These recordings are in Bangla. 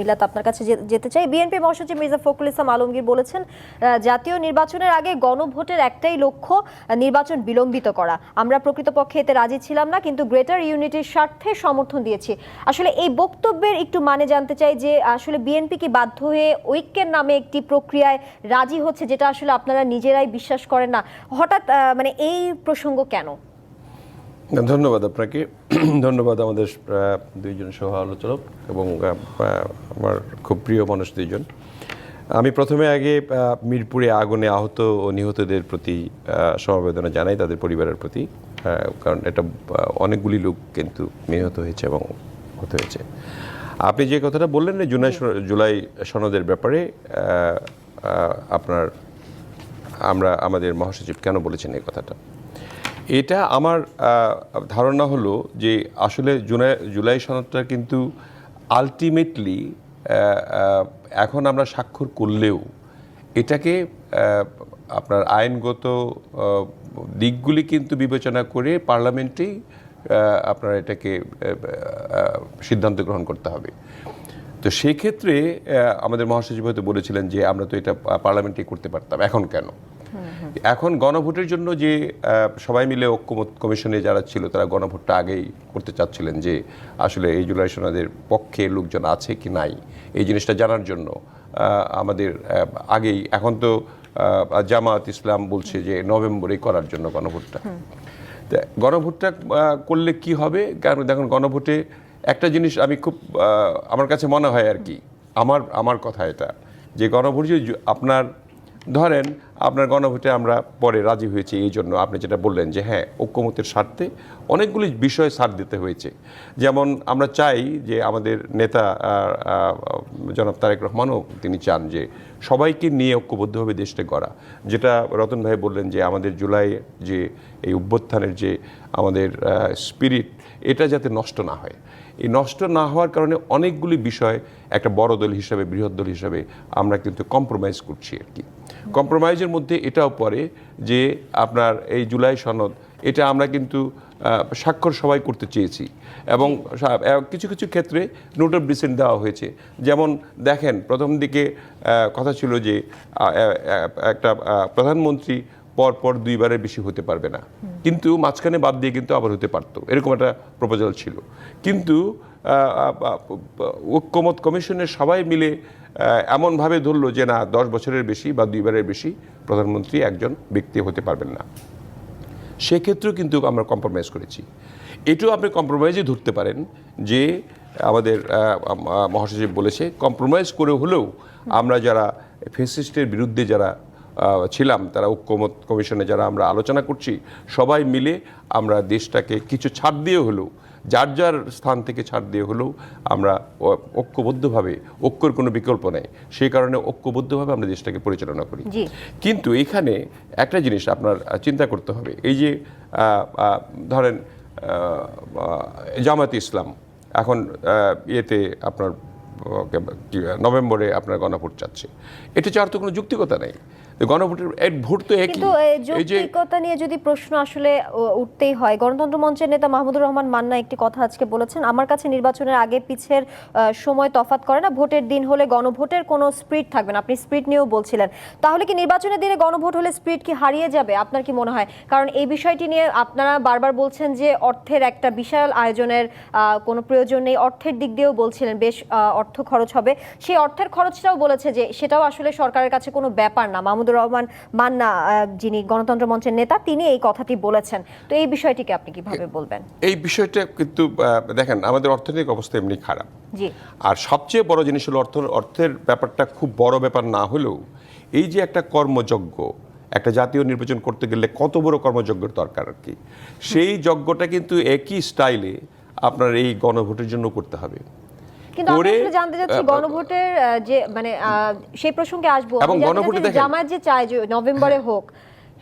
মিলাত আপনার কাছে যেতে চাই। বিএনপি মহাসচিব মির্জা ফখরুল ইসলাম আলমগীর বলেছেন জাতীয় নির্বাচনের আগে গণভোটের একটাই লক্ষ্য নির্বাচন বিলম্বিত করা। আমরা প্রকৃতপক্ষে এতে রাজি ছিলাম না, কিন্তু গ্রেটার ইউনিটির স্বার্থে সমর্থন দিয়েছি। আসলে এই বক্তব্যের একটু মানে জানতে চাই যে, আসলে বিএনপি কি বাধ্য হয়ে ঐক্যের নামে একটি প্রক্রিয়ায় রাজি হচ্ছে, যেটা আসলে আপনারা নিজেরাই বিশ্বাস করেন না? হঠাৎ মানে এই প্রসঙ্গ কেন? ধন্যবাদ আপনাকে। ধন্যবাদ আমাদের দুইজন সহ আলোচক এবং আমার খুব প্রিয় মানুষ দুইজন। আমি প্রথমে আগে মিরপুরে আগুনে আহত ও নিহতদের প্রতি সমবেদনা জানাই তাদের পরিবারের প্রতি কারণ এটা অনেকগুলি লোক কিন্তু নিহত হয়েছে এবং হতে হয়েছে। আপনি যে কথাটা বললেন না জুলাই জুলাই সনদের ব্যাপারে আপনার আমরা আমাদের মহাসচিব কেন বলেছেন এই কথাটা? এটা আমার ধারণা হলো যে আসলে জুলাই জুলাই সনদটা কিন্তু আলটিমেটলি এখন আমরা স্বাক্ষর করলেও এটাকে আপনার আইনগত দিকগুলি কিন্তু বিবেচনা করে পার্লামেন্টেই আপনার এটাকে সিদ্ধান্ত গ্রহণ করতে হবে। তো সেই ক্ষেত্রে আমাদের মহাসচিব হয়তো বলেছিলেন যে আমরা তো এটা পার্লামেন্টে করতে পারতাম। এখন কেন? এখন গণভোটের জন্য যে সবাই মিলে ঐক্যমত কমিশনে যারা ছিল তারা গণভোটটা আগেই করতে চাচ্ছিলেন যে আসলে এই জুলাই সনদের পক্ষে লোকজন আছে কি নাই? এই জিনিসটা জানার জন্য আমাদের আগেই এখন তো জামাত ইসলাম বলছে যে নভেম্বরে করার জন্য গণভোটটা। তা গণভোটটা করলে কি হবে? কারণ দেখুন গণভোটে একটা জিনিস আমি খুব আমার কাছে মনে হয় আর কি আমার আমার কথা এটা যে গণভোট যে আপনার ধরেন আপনার গণভোটে আমরা পরে রাজি হয়েছি, এই জন্য আপনি যেটা বললেন যে হ্যাঁ ঐক্যমতের স্বার্থে অনেকগুলি বিষয়ে ছাড় দিতে হয়েছে। যেমন আমরা চাই যে আমাদের নেতা জনাব তারেক রহমানও তিনি চান যে সবাইকে নিয়ে ঐক্যবদ্ধভাবে দেশটা গড়া। যেটা রতন ভাই বললেন যে আমাদের জুলাই যে এই অভ্যুত্থানের যে আমাদের স্পিরিট এটা যাতে নষ্ট না হয়। এই নষ্ট না হওয়ার কারণে অনেকগুলি বিষয় একটা বড় দল হিসাবে, বৃহৎ দল হিসাবে আমরা কিন্তু কম্প্রোমাইজ করছি আর কি। কম্প্রোমাইজের মধ্যে এটাও পড়ে যে আপনার এই জুলাই সনদ, এটা আমরা কিন্তু স্বাক্ষর সবাই করতে চেয়েছি এবং কিছু কিছু ক্ষেত্রে নোট অফ ডিসেন্ট দেওয়া হয়েছে। যেমন দেখেন, প্রথম দিকে কথা ছিল যে একটা প্রধানমন্ত্রী পর পর দুইবারের বেশি হতে পারবে না। কিন্তু মাঝখানে বাদ দিয়ে কিন্তু আবার হতে পারতো। এরকম একটা প্রপোজাল ছিল। কিন্তু ঐক্যমত কমিশনের সবাই মিলে এমনভাবে ধরলো যে না, দশ বছরের বেশি বা দুইবারের বেশি প্রধানমন্ত্রী একজন ব্যক্তি হতে পারবেন না। সেক্ষেত্রেও কিন্তু আমরা কম্প্রোমাইজ করেছি। এটাও আপনি কম্প্রোমাইজে ধরতে পারেন যে, আমাদের মহাসচিব বলেছে কম্প্রোমাইজ করে হলেও আমরা যারা ফেসিস্টের বিরুদ্ধে যারা ছিলাম তারা ঐক্যমত কমিশনে যারা আমরা আলোচনা করছি সবাই মিলে আমরা দেশটাকে কিছু ছাড় দিয়ে হলেও যার যার স্থান থেকে ছাড় দিয়ে হলেও আমরা ঐক্যবদ্ধভাবে ঐক্যর কোনো বিকল্প নেই। সেই কারণে ঐক্যবদ্ধভাবে আমরা দেশটাকে পরিচালনা করি। কিন্তু এখানে একটা জিনিস আপনার চিন্তা করতে হবে এই যে ধরেন আহ, ইসলাম এখন ইয়েতে আপনার নভেম্বরে আপনার গণভোট চাচ্ছে। এটা চাওয়ার তো কোনো যুক্তিকতা নেই। গণভোটের এর ভোট তো একই। কিন্তু যৌক্তিকতা নিয়ে যদি প্রশ্ন আসলে উঠতেই হয় গণতন্ত্র মঞ্চের নেতা মাহমুদুর রহমান মান্না একটি কথা আজকে বলেছেন আমার কাছে নির্বাচনের আগে পিছের সময় তফাৎ করে না ভোটের দিন হলে গণভোটের কোনো স্প্রিট থাকবে না। আপনি স্প্রিট নিয়েও বলছিলেন। তাহলে কি নির্বাচনের দিনে গণভোট হলে স্প্রিট কি হারিয়ে যাবে? আপনার কি মনে হয়? কারণ এই বিষয়টি নিয়ে আপনারা বারবার বলছেন যে অর্থের একটা বিশাল আয়োজনের আহ, কোনো প্রয়োজন নেই। অর্থের দিক দিয়েও বলছিলেন বেশ অর্থ খরচ হবে। সেই অর্থের খরচটাও বলেছে যে সেটাও আসলে সরকারের কাছে কোনো ব্যাপার না। মাহমুদুর রহমান মান্না যিনি গণতন্ত্র মঞ্চের নেতা তিনি এই কথাটি বলেছেন। তো এই বিষয়টিকে আপনি কীভাবে বলবেন? এই বিষয়টা কিন্তু দেখেন আমাদের অর্থনৈতিক অবস্থা এমনি খারাপ। জি। আর সবচেয়ে বড় জিনিস হলো অর্থ অর্থের ব্যাপারটা খুব বড় ব্যাপার না হলেও এই যে একটা কর্মযজ্ঞ একটা জাতীয় নির্বাচন করতে গেলে কত বড় কর্মযজ্ঞের দরকার আর কি? সেই যজ্ঞটা কিন্তু একই স্টাইলে আপনার এই গণভোটের জন্য করতে হবে। কিন্তু আমি আসলে জানতে চাচ্ছি গণভোটের যে মানে আহ, সেই প্রসঙ্গে আসব। এবং গণভোটে জামায়াত যে চায় যে নভেম্বরে হোক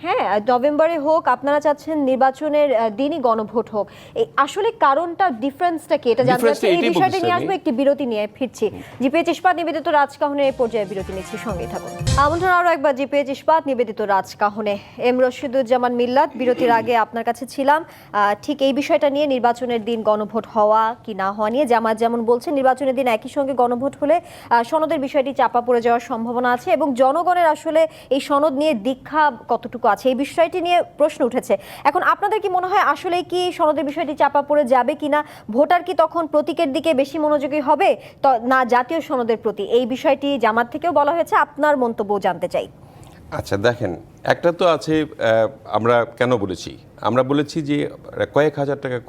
হ্যাঁ নভেম্বরে হোক আপনারা চাচ্ছেন নির্বাচনের দিনই গণভোট হোক। এই আসলে কারণটা ডিফারেন্সটা কি এটা জানতে চাচ্ছি? এই বিষয়টি নিয়ে। আসব একটি বিরতি নিয়ে ফিরছি। জিপিএচ ইস্পাত নিবেদিত রাজকাহনের এই পর্যায়ে বিরতি নিচ্ছি সঙ্গেই থাকুন। আমন্ত্রণ আরও একবার জিপিএচ ইস্পাত নিবেদিত রাজকাহনে। এম রশিদুজ্জামান মিল্লাত বিরতির আগে আপনার কাছে ছিলাম। আহ, ঠিক এই বিষয়টা নিয়ে নির্বাচনের দিন গণভোট হওয়া কি না হওয়া নিয়ে জামাত যেমন বলছে নির্বাচনের দিন একই সঙ্গে গণভোট হলে আহ, সনদের বিষয়টি চাপা পড়ে যাওয়ার সম্ভাবনা আছে এবং জনগণের আসলে এই সনদ নিয়ে দীক্ষা কতটুকু আছে এই বিষয়টি নিয়ে প্রশ্ন উঠেছে। এখন আপনাদের কি মনে হয় আসলে কি সনদের বিষয়টি চাপা পড়ে যাবে কিনা? ভোটার কি তখন প্রতীকের দিকে বেশি মনোযোগী হবে? ত- না জাতীয় সনদের প্রতি। এই বিষয়টি জামাত থেকেও বলা হয়েছে আপনার মন্তব্য জানতে চাই। আচ্ছা দেখেন একটা তো আছে আহ, আমরা কেন বলেছি? আমরা বলেছি যে কয়েক হাজার টাকা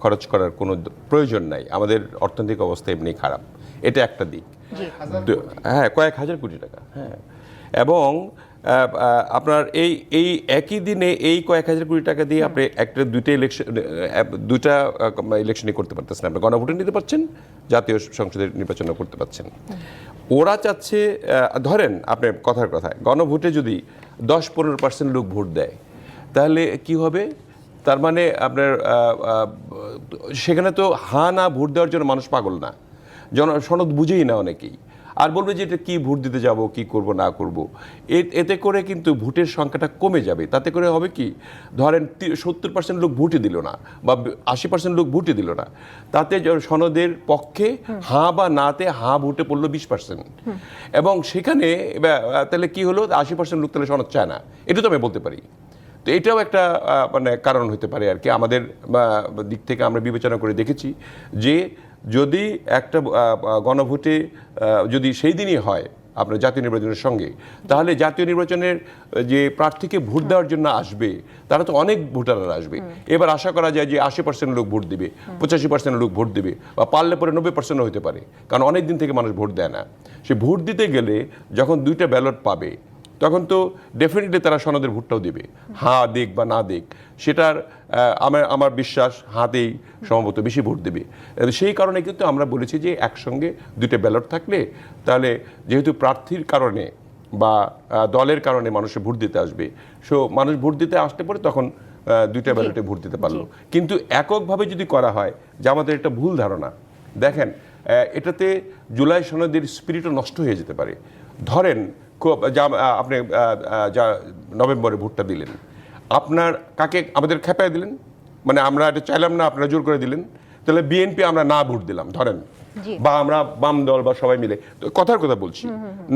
খরচ করার কোনো প্রয়োজন নাই। আমাদের অর্থনৈতিক অবস্থা এমনি খারাপ। এটা একটা দিক। হ্যাঁ কয়েক হাজার কোটি টাকা হ্যাঁ। এবং আপনার এই এই একই দিনে এই কয়েক হাজার কোটি টাকা দিয়ে আপনি একটা দুইটা ইলেকশন দুইটা ইলেকশনই করতে পারতেছেন। আপনি গণভোটে নিতে পারছেন জাতীয় সংসদের নির্বাচনও করতে পারছেন। ওরা চাচ্ছে ধরেন আপনি কথার কথায় গণভোটে যদি দশ পনেরো পার্সেন্ট লোক ভোট দেয় তাহলে কি হবে? তার মানে আপনার সেখানে তো হা না ভোট দেওয়ার জন্য মানুষ পাগল না। জন সনদ বুঝেই না অনেকেই। আর বলবে যে এটা কী ভোট দিতে যাব কি করব না করব। এ- এতে করে কিন্তু ভোটের সংখ্যাটা কমে যাবে। তাতে করে হবে কি ধরেন সত্তর পার্সেন্ট লোক ভোটই দিল না বা আশি পার্সেন্ট লোক ভোটই দিল না। তাতে সনদের পক্ষে হাঁ বা নাতে হাঁ ভোটে পড়ল বিশ পার্সেন্ট এবং সেখানে তাহলে কি হলো আশি পার্সেন্ট লোক তাহলে সনদ চায় না। এটা তো আমি বলতে পারি। তো এটাও একটা মানে কারণ হতে পারে আর কি। আমাদের দিক থেকে আমরা বিবেচনা করে দেখেছি যে যদি একটা গণভোটে যদি সেই দিনই হয় আপনার জাতীয় নির্বাচনের সঙ্গে তাহলে জাতীয় নির্বাচনের যে প্রার্থীকে ভোট দেওয়ার জন্য আসবে তারা তো অনেক ভোটাররা আসবে। এবার আশা করা যায় যে আশি পার্সেন্ট লোক ভোট দিবে পঁচাশি পার্সেন্ট লোক ভোট দিবে বা পারলে পরে নব্বই পার্সেন্ট হতে পারে। কারণ অনেক দিন থেকে মানুষ ভোট দেয় না। সে ভোট দিতে গেলে যখন দুইটা ব্যালট পাবে তখন তো ডেফিনেটলি তারা সনদের ভোটটাও দেবে। হা দেখ বা না দেখ সেটার আমার আমার বিশ্বাস হাতেই সম্ভবত বেশি ভোট দেবে। সেই কারণে কিন্তু আমরা বলেছি যে একসঙ্গে দুটো ব্যালট থাকলে তাহলে যেহেতু প্রার্থীর কারণে বা দলের কারণে মানুষে ভোট দিতে আসবে সো মানুষ ভোট দিতে আসতে পারে তখন দুইটা ব্যালটে ভোট দিতে পারল। কিন্তু এককভাবে যদি করা হয় যে আমাদের একটা ভুল ধারণা দেখেন এটাতে জুলাই সনদের স্পিরিটও নষ্ট হয়ে যেতে পারে। ধরেন খুব যা আপনি যা নভেম্বরে ভোটটা দিলেন আপনার কাকে আমাদের খেপায় দিলেন? মানে আমরা এটা চাইলাম না আপনারা জোর করে দিলেন। তাহলে বিএনপি আমরা না ভোট দিলাম ধরেন। বা আমরা বাম দল বা সবাই মিলে। তো কথার কথা বলছি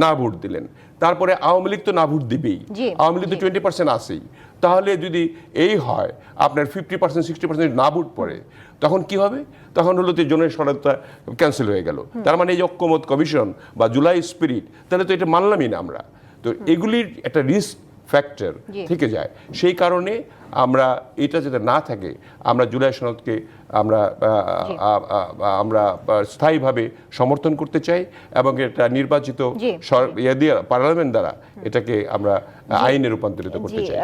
না ভোট দিলেন। তারপরে আওয়ামী লীগ তো না ভোট দিবেই। আওয়ামী লীগ তো টোয়েন্টি পার্সেন্ট আসেই তাহলে যদি এই হয় আপনার ফিফটি পার্সেন্ট সিক্সটি পার্সেন্ট না ভোট পড়ে তখন কি হবে? তখন হলো যে জনের সরাতা ক্যান্সেল হয়ে গেল। তার মানে এই ঐক্যমত কমিশন বা জুলাই স্পিরিট তাহলে তো এটা মানলামই না আমরা। তো এগুলির একটা রিস্ক ফ্যাক্টর থেকে যায়। সেই কারণে আমরা এটা যাতে না থাকে আমরা জুলাই সনদকে আমরা আমরা স্থায়ীভাবে সমর্থন করতে চাই এবং এটা নির্বাচিত ইয়ে পার্লামেন্ট দ্বারা এটাকে আমরা আইনে রূপান্তরিত করতে চাই।